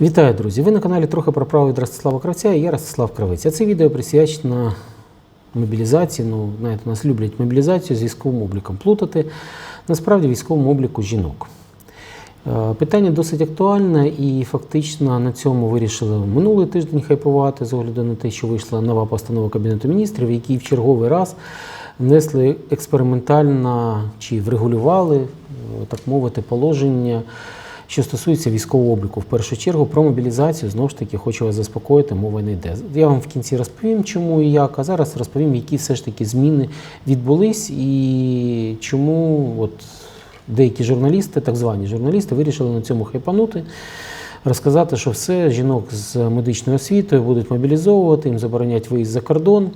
Вітаю, друзі! Ви на каналі трохи про право від Ростислава Кравця і я Ростислав Кравець. А це відео присвячено мобілізації. Ну, знаєте, нас люблять мобілізацію з військовим обліком плутати. Насправді військовому обліку жінок. Е, Питання досить актуальне і фактично на цьому вирішили минулий тиждень хайпувати з огляду на те, що вийшла нова постанова Кабінету міністрів, які в черговий раз внесли експериментально чи врегулювали, е, так мовити, положення, що стосується військового обліку. В першу чергу про мобілізацію знову ж таки хочу вас заспокоїти, мова не йде. Я вам в кінці розповім, чому і як, а зараз розповім, які все ж таки зміни відбулись і чому от деякі журналісти, так звані журналісти, вирішили на цьому хайпанути. Розказати, що все, жінок з медичною освітою будуть мобілізовувати, їм заборонять виїзд за кордон.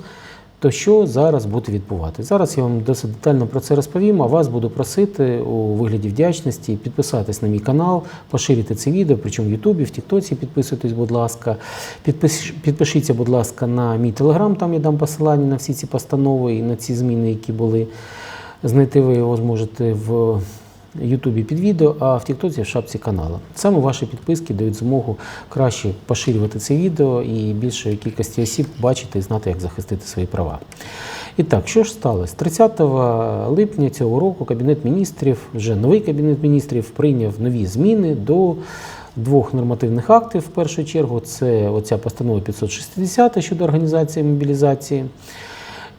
То що зараз буде відбувати? Зараз я вам досить детально про це розповім, а вас буду просити у вигляді вдячності підписатись на мій канал, поширити це відео, причому в Ютубі, в Тіктоці підписуйтесь, будь ласка. Підпиш, підпишіться, будь ласка, на мій телеграм, там я дам посилання на всі ці постанови і на ці зміни, які були. Знайти ви його зможете в Ютубі під відео, а в Тіктоці в шапці каналу. Саме ваші підписки дають змогу краще поширювати це відео і більшої кількості осіб бачити і знати, як захистити свої права. І так, що ж сталося? 30 липня цього року Кабінет міністрів, вже новий Кабінет міністрів, прийняв нові зміни до двох нормативних актів. В першу чергу, це оця постанова 560 щодо організації мобілізації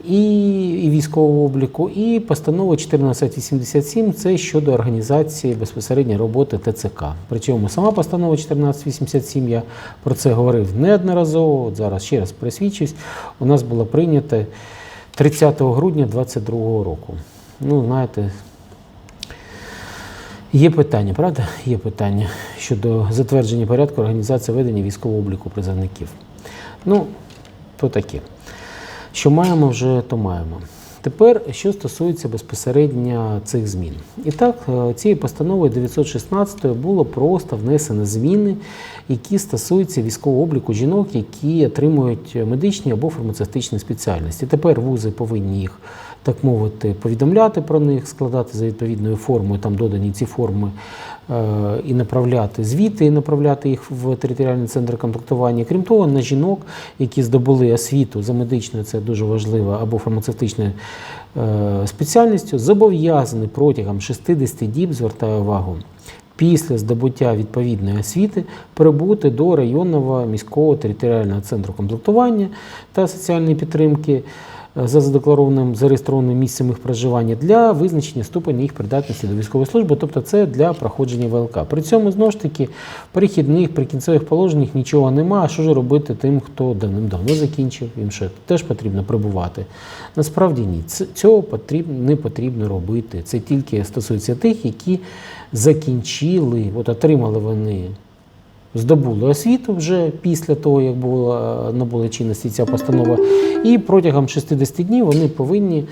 і, військового обліку, і постанова 1487 це щодо організації безпосередньої роботи ТЦК. Причому сама постанова 1487, я про це говорив неодноразово. От зараз ще раз пересвідчусь, у нас була прийнята 30 грудня 2022 року. Ну, знаєте, Є питання, правда? Є питання щодо затвердження порядку організації ведення військового обліку призовників. Ну, то таке. Що маємо вже, то маємо. Тепер, що стосується безпосередньо цих змін. І так, е, цією постановою 916 було просто внесено зміни, які стосуються військового обліку жінок, які отримують медичні або фармацевтичні спеціальності. Тепер вузи повинні їх, так мовити, повідомляти про них, складати за відповідною формою, там додані ці форми, е, і направляти звіти, і направляти їх в територіальний центр комплектування. Крім того, на жінок, які здобули освіту за медичною, це дуже важливо, або фармацевтичною е, спеціальністю, зобов'язані протягом 60 діб, звертаю увагу, після здобуття відповідної освіти прибути до районного міського територіального центру комплектування та соціальної підтримки за задекларованим зареєстрованим місцем їх проживання для визначення ступеня їх придатності до військової служби, тобто це для проходження ВЛК. При цьому знову ж таки перехідних прикінцевих положеннях нічого немає. А що ж робити тим, хто давним-давно закінчив, їм ще теж потрібно прибувати. Насправді ні, цього потрібно не потрібно робити. Це тільки стосується тих, які закінчили, от отримали вони. Здобули освіту вже після того, як була набула чинності ця постанова, і протягом 60 днів вони повинні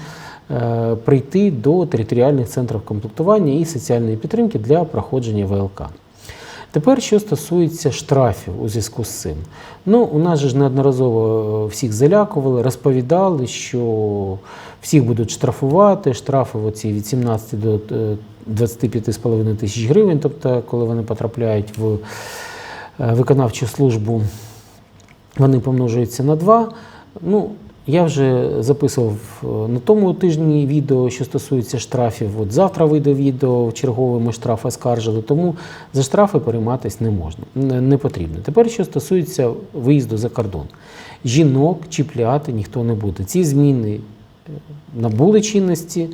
е, прийти до територіальних центрів комплектування і соціальної підтримки для проходження ВЛК. Тепер, що стосується штрафів у зв'язку з цим. Ну, у нас же ж неодноразово всіх залякували, розповідали, що всіх будуть штрафувати, штрафи оці від 17 до е, 25,5 тисяч гривень, тобто, коли вони потрапляють в е, виконавчу службу, вони помножуються на 2. Ну, я вже записував е, на тому тижні відео, що стосується штрафів. От завтра вийде відео, чергове ми штрафи оскаржили, тому за штрафи перейматися не можна, не не потрібно. Тепер, що стосується виїзду за кордон, жінок чіпляти ніхто не буде. Ці зміни е, набули чинності.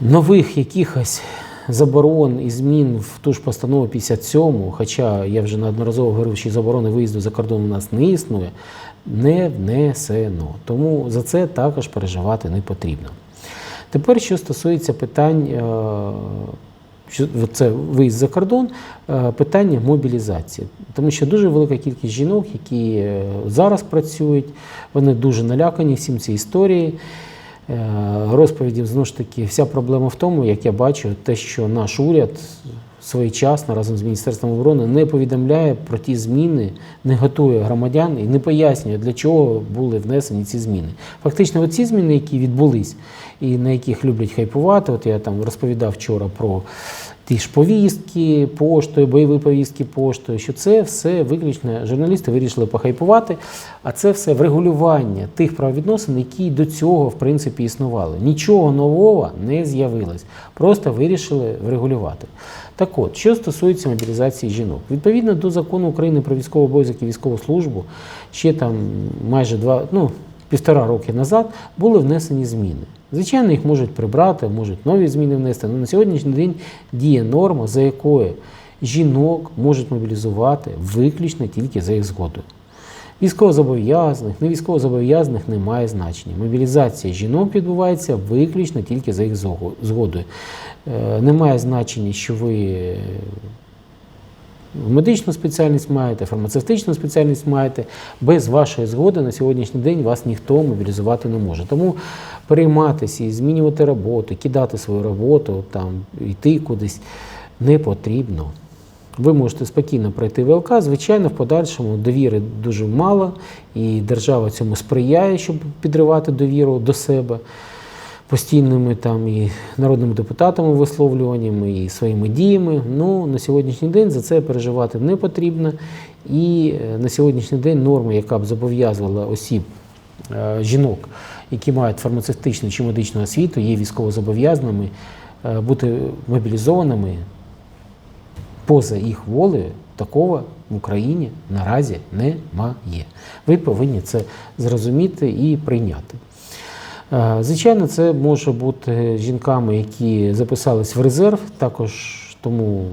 Нових якихось заборон і змін в ту ж постанову 57, хоча я вже неодноразово говорив, що заборони виїзду за кордон у нас не існує, не внесено. Тому за це також переживати не потрібно. Тепер, що стосується питань, е, це виїзд за кордон, е, питання мобілізації. Тому що дуже велика кількість жінок, які е, зараз працюють, вони дуже налякані всім цією історією. Е, розповідів знову ж таки, вся проблема в тому, як я бачу, те, що наш уряд своєчасно разом з Міністерством оборони не повідомляє про ті зміни, не готує громадян і не пояснює, для чого були внесені ці зміни. Фактично, оці зміни, які відбулись і на яких люблять хайпувати, от я там розповідав вчора про ті ж повістки поштою, бойові повістки поштою, що це все виключно журналісти вирішили похайпувати, а це все врегулювання тих правовідносин, які до цього в принципі існували. Нічого нового не з'явилось, просто вирішили врегулювати. Так от, що стосується мобілізації жінок, відповідно до закону України про військовий обов'язок і військову службу, ще там майже два, ну, півтора роки назад були внесені зміни. Звичайно, їх можуть прибрати, можуть нові зміни внести. але на сьогоднішній день діє норма, за якою жінок можуть мобілізувати виключно тільки за їх згодою. Військовозобов'язаних, не військовозобов'язаних немає значення. Мобілізація жінок відбувається виключно тільки за їх згодою. Е, Немає значення, що ви медичну спеціальність маєте, фармацевтичну спеціальність маєте. Без вашої згоди на сьогоднішній день вас ніхто мобілізувати не може. Тому перейматися і змінювати роботу, кидати свою роботу, там, йти кудись не потрібно. Ви можете спокійно пройти ВЛК. Звичайно, в подальшому довіри дуже мало, і держава цьому сприяє, щоб підривати довіру до себе постійними там і народними депутатами висловлюваннями, і своїми діями. Ну, на сьогоднішній день за це переживати не потрібно. І е, на сьогоднішній день норма, яка б зобов'язувала осіб, е, жінок, які мають фармацевтичну чи медичну освіту, є військовозобов'язаними, е, бути мобілізованими поза їх волею, такого в Україні наразі немає. Ви повинні це зрозуміти і прийняти. Е, Звичайно, це може бути жінками, які записались в резерв, також тому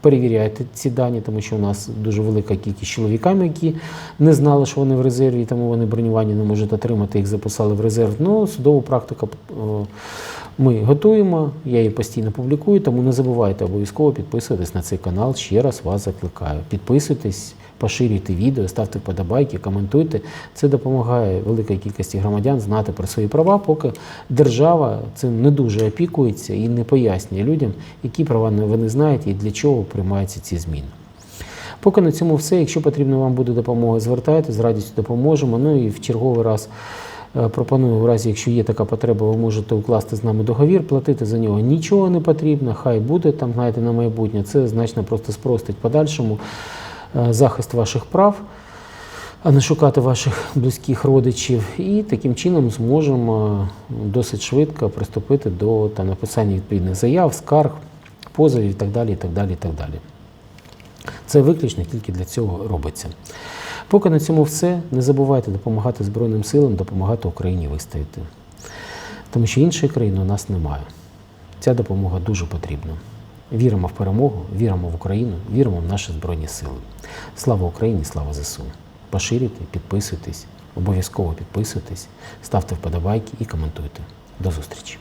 перевіряйте ці дані, тому що у нас дуже велика кількість чоловіками, які не знали, що вони в резерві, тому вони бронювання не можуть отримати, їх записали в резерв. Ну, судову практику о, ми готуємо, я її постійно публікую, тому не забувайте обов'язково підписуватись на цей канал. Ще раз вас закликаю. Підписуйтесь, поширюйте відео, ставте вподобайки, коментуйте. Це допомагає великій кількості громадян знати про свої права, поки держава цим не дуже опікується і не пояснює людям, які права вони знають і для чого приймаються ці зміни. Поки на цьому все. Якщо потрібна вам буде допомога, звертайтеся, з радістю допоможемо. Ну і в черговий раз пропоную, в разі, якщо є така потреба, ви можете укласти з нами договір, платити за нього нічого не потрібно, хай буде там, знаєте, на майбутнє. Це значно просто спростить подальшому е, захист ваших прав, а не шукати ваших близьких родичів. І таким чином зможемо досить швидко приступити до та, написання відповідних заяв, скарг, позовів і так далі. і так далі, і так далі. Це виключно тільки для цього робиться. Поки на цьому все. Не забувайте допомагати Збройним силам, допомагати Україні вистояти. Тому що іншої країни у нас немає. Ця допомога дуже потрібна. Віримо в перемогу, віримо в Україну, віримо в наші Збройні сили. Слава Україні, слава ЗСУ! Поширюйте, підписуйтесь, обов'язково підписуйтесь, ставте вподобайки і коментуйте. До зустрічі!